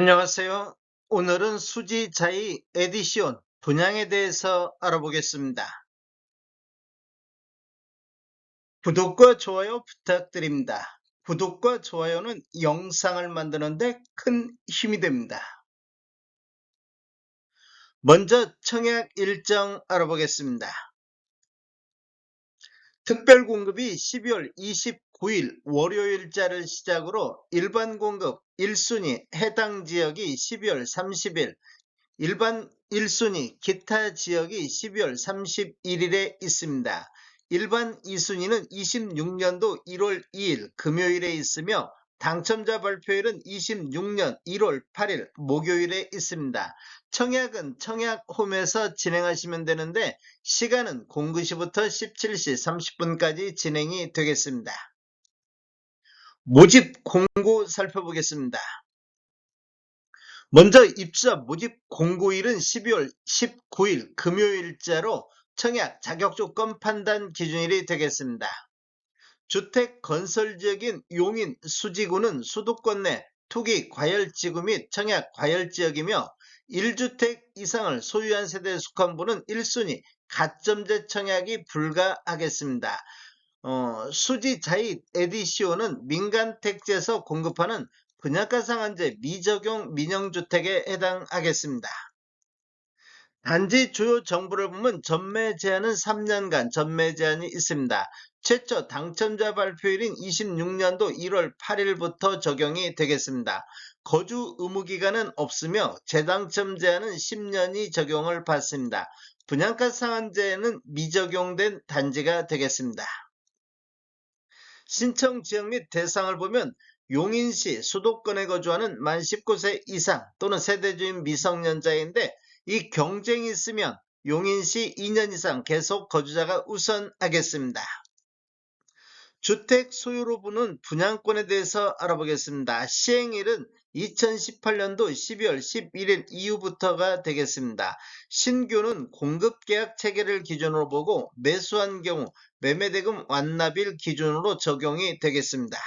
안녕하세요. 오늘은 수지자의 에디션 분양에 대해서 알아보겠습니다. 구독과 좋아요 부탁드립니다. 구독과 좋아요는 영상을 만드는데 큰 힘이 됩니다. 먼저 청약 일정 알아보겠습니다. 특별 공급이 12월 29일 월요일자를 시작으로 일반 공급 1순위 해당 지역이 12월 30일, 일반 1순위 기타 지역이 12월 31일에 있습니다. 일반 2순위는 26년도 1월 2일 금요일에 있으며 당첨자 발표일은 26년 1월 8일 목요일에 있습니다. 청약은 청약홈에서 진행하시면 되는데 시간은 09시부터 17시 30분까지 진행이 되겠습니다. 모집 공고 살펴보겠습니다. 먼저 입사 모집 공고일은 12월 19일 금요일자로 청약 자격 조건 판단 기준일이 되겠습니다. 주택 건설 지역인 용인 수지구는 수도권 내 투기 과열지구 및 청약 과열지역이며 1주택 이상을 소유한 세대에 속한 분은 1순위 가점제 청약이 불가하겠습니다. 어, 수지 자이 에디시오는 민간 택지에서 공급하는 분양가 상한제 미적용 민영주택에 해당하겠습니다. 단지 주요 정보를 보면 전매 제한은 3년간 전매 제한이 있습니다. 최초 당첨자 발표일인 26년도 1월 8일부터 적용이 되겠습니다. 거주 의무 기간은 없으며 재당첨 제한은 10년이 적용을 받습니다. 분양가 상한제는 미적용된 단지가 되겠습니다. 신청 지역 및 대상을 보면 용인시 수도권에 거주하는 만 19세 이상 또는 세대주인 미성년자인데 이 경쟁이 있으면 용인시 2년 이상 계속 거주자가 우선하겠습니다. 주택 소유로 보는 분양권에 대해서 알아보겠습니다. 시행일은 2018년도 12월 11일 이후부터가 되겠습니다. 신규는 공급계약 체계를 기준으로 보고 매수한 경우 매매대금 완납일 기준으로 적용이 되겠습니다.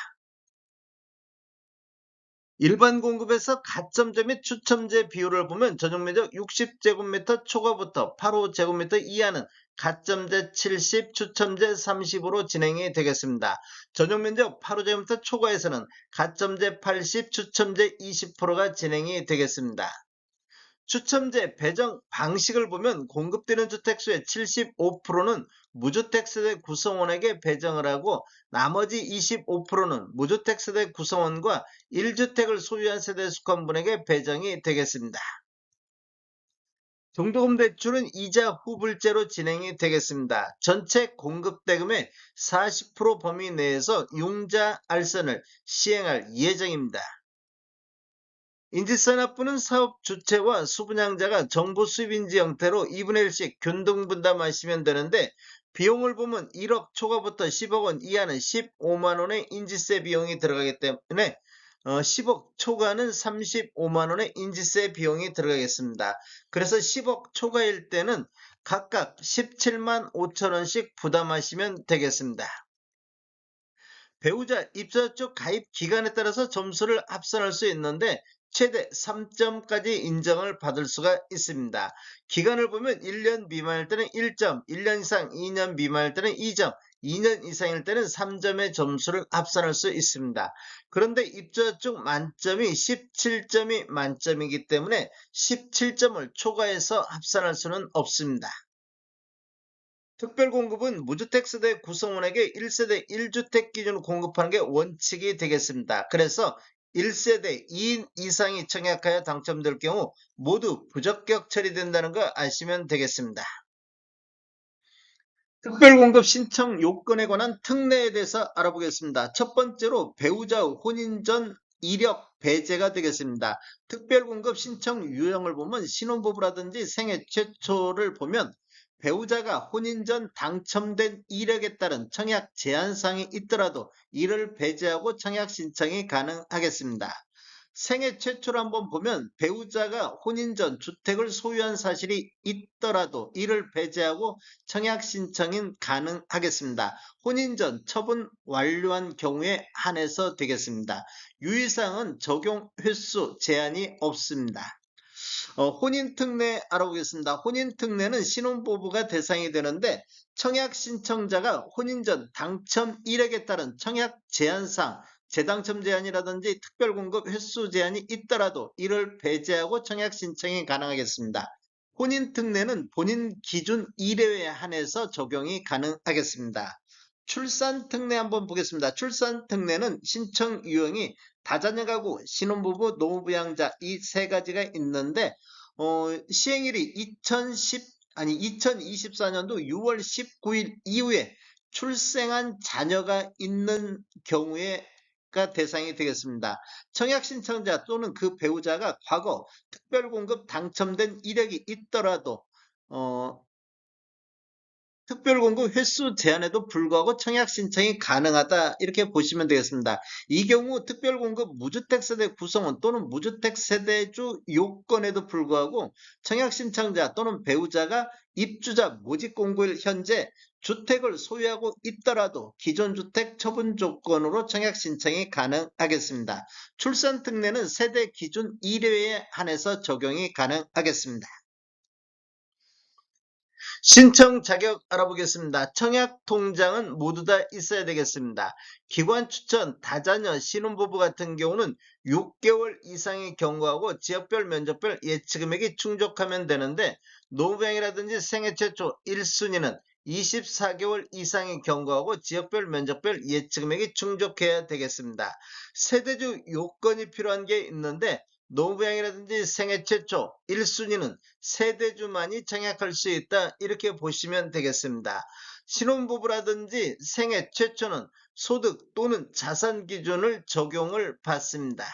일반 공급에서 가점제 및 추첨제 비율을 보면 전용 면적 60제곱미터 초과부터 85제곱미터 이하는 가점제 70, 추첨제 30으로 진행이 되겠습니다. 전용 면적 85제곱미터 초과에서는 가점제 80, 추첨제 20%가 진행이 되겠습니다. 추첨제 배정 방식을 보면 공급되는 주택수의 75%는 무주택세대 구성원에게 배정을 하고 나머지 25%는 무주택세대 구성원과 1주택을 소유한 세대에 속한 분에게 배정이 되겠습니다. 정도금 대출은 이자 후불제로 진행이 되겠습니다. 전체 공급대금의 40% 범위 내에서 융자 알선을 시행할 예정입니다. 인지산업부는 사업 주체와 수분양자가 정부 수입인지 형태로 2분의 1씩 균등 분담하시면 되는데 비용을 보면 1억 초과부터 10억 원 이하는 15만 원의 인지세 비용이 들어가기 때문에 어, 10억 초과는 35만 원의 인지세 비용이 들어가겠습니다. 그래서 10억 초과일 때는 각각 17만 5천 원씩 부담하시면 되겠습니다. 배우자 입사 쪽 가입 기간에 따라서 점수를 합산할 수 있는데 최대 3점까지 인정을 받을 수가 있습니다. 기간을 보면 1년 미만일 때는 1점, 1년 이상 2년 미만일 때는 2점, 2년 이상일 때는 3점의 점수를 합산할 수 있습니다. 그런데 입자 쪽 만점이 17점이 만점이기 때문에 17점을 초과해서 합산할 수는 없습니다. 특별공급은 무주택 세대 구성원에게 1세대 1주택 기준으로 공급하는 게 원칙이 되겠습니다. 그래서 1세대 2인 이상이 청약하여 당첨될 경우 모두 부적격 처리된다는 거 아시면 되겠습니다. 특별공급 신청 요건에 관한 특례에 대해서 알아보겠습니다. 첫 번째로 배우자 혼인 전 이력 배제가 되겠습니다. 특별공급 신청 유형을 보면 신혼부부라든지 생애 최초를 보면 배우자가 혼인 전 당첨된 이력에 따른 청약 제한사항이 있더라도 이를 배제하고 청약 신청이 가능하겠습니다. 생애 최초로 한번 보면 배우자가 혼인 전 주택을 소유한 사실이 있더라도 이를 배제하고 청약 신청은 가능하겠습니다. 혼인 전 처분 완료한 경우에 한해서 되겠습니다. 유의사항은 적용 횟수 제한이 없습니다. 어, 혼인 특례 알아보겠습니다. 혼인 특례는 신혼부부가 대상이 되는데 청약 신청자가 혼인 전 당첨 일액에 따른 청약 제한상 재당첨 제한이라든지 특별 공급 횟수 제한이 있더라도 이를 배제하고 청약 신청이 가능하겠습니다. 혼인 특례는 본인 기준 1회에 한해서 적용이 가능하겠습니다. 출산 특례 한번 보겠습니다. 출산 특례는 신청 유형이 다자녀 가구, 신혼부부, 노부양자 이 세 가지가 있는데 어, 시행일이 2010 아니 2024년도 6월 19일 이후에 출생한 자녀가 있는 경우에 가 대상이 되겠습니다. 청약 신청자 또는 그 배우자가 과거 특별공급 당첨된 이력이 있더라도 어, 특별공급 횟수 제한에도 불구하고 청약 신청이 가능하다 이렇게 보시면 되겠습니다. 이 경우 특별공급 무주택 세대 구성원 또는 무주택 세대주 요건에도 불구하고 청약 신청자 또는 배우자가 입주자 모집 공고일 현재 주택을 소유하고 있더라도 기존 주택 처분 조건으로 청약 신청이 가능하겠습니다. 출산 특례는 세대 기준 1회에 한해서 적용이 가능하겠습니다. 신청 자격 알아보겠습니다. 청약 통장은 모두 다 있어야 되겠습니다. 기관 추천 다자녀 신혼부부 같은 경우는 6개월 이상의 경우하고 지역별 면적별 예치금액이 충족하면 되는데 노부양이라든지 생애 최초 1순위는 24개월 이상의 경우하고 지역별 면적별 예치금액이 충족해야 되겠습니다. 세대주 요건이 필요한 게 있는데 노부양이라든지 생애 최초 1순위는 세대주만이 청약할 수 있다 이렇게 보시면 되겠습니다. 신혼부부라든지 생애 최초는 소득 또는 자산 기준을 적용을 받습니다.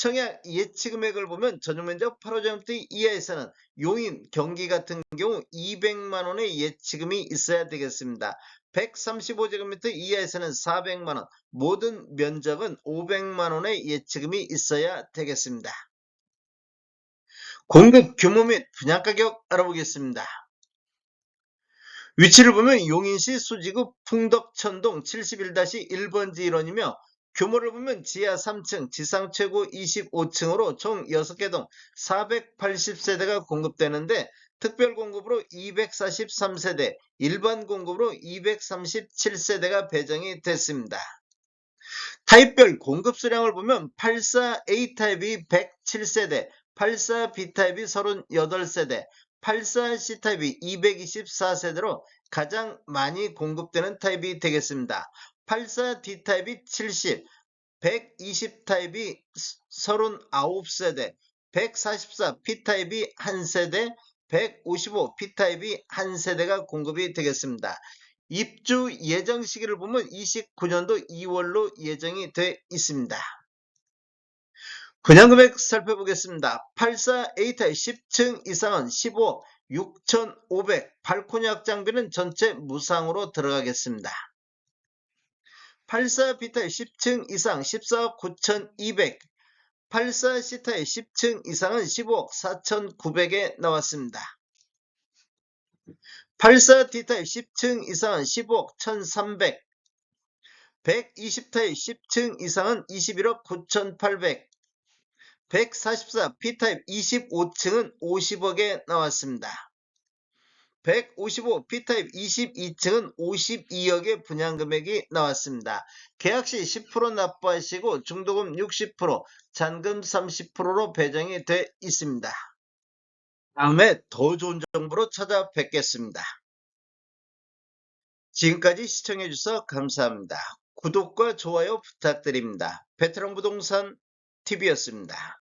청약 예치금액을 보면 전용면적 8호제곱미터 이하에서는 용인, 경기 같은 경우 200만원의 예치금이 있어야 되겠습니다. 135제곱미터 이하에서는 400만원, 모든 면적은 500만원의 예치금이 있어야 되겠습니다. 공급 규모 및 분양가격 알아보겠습니다. 위치를 보면 용인시 수지구 풍덕천동 71-1번지 일원이며 규모를 보면 지하 3층, 지상 최고 25층으로 총 6개 동 480세대가 공급되는데 특별 공급으로 243세대, 일반 공급으로 237세대가 배정이 됐습니다. 타입별 공급 수량을 보면 84A타입이 107세대, 84B타입이 38세대, 84C타입이 224세대로 가장 많이 공급되는 타입이 되겠습니다. 84D타입이 70, 120 타입이 39세대, 144P타입이 1세대, 155 P타입이 1세대가 공급이 되겠습니다. 입주 예정 시기를 보면 29년도 2월로 예정이 돼 있습니다. 분양금액 살펴보겠습니다. 84A타입 10층 이상은 15, 6,500, 발코니 확장비는 전체 무상으로 들어가겠습니다. 84B타입 10층 이상 14억 9,200, 84C타입 10층 이상은 15억 4,900에 나왔습니다. 84D타입 10층 이상은 15억 1,300, 120타입 10층 이상은 21억 9,800, 144 B타입 25층은 50억에 나왔습니다. 155 B타입 22층은 52억의 분양 금액이 나왔습니다. 계약 시 10% 납부하시고 중도금 60%, 잔금 30%로 배정이 돼 있습니다. 다음에 더 좋은 정보로 찾아뵙겠습니다. 지금까지 시청해주셔서 감사합니다. 구독과 좋아요 부탁드립니다. 베테랑 부동산 TV였습니다.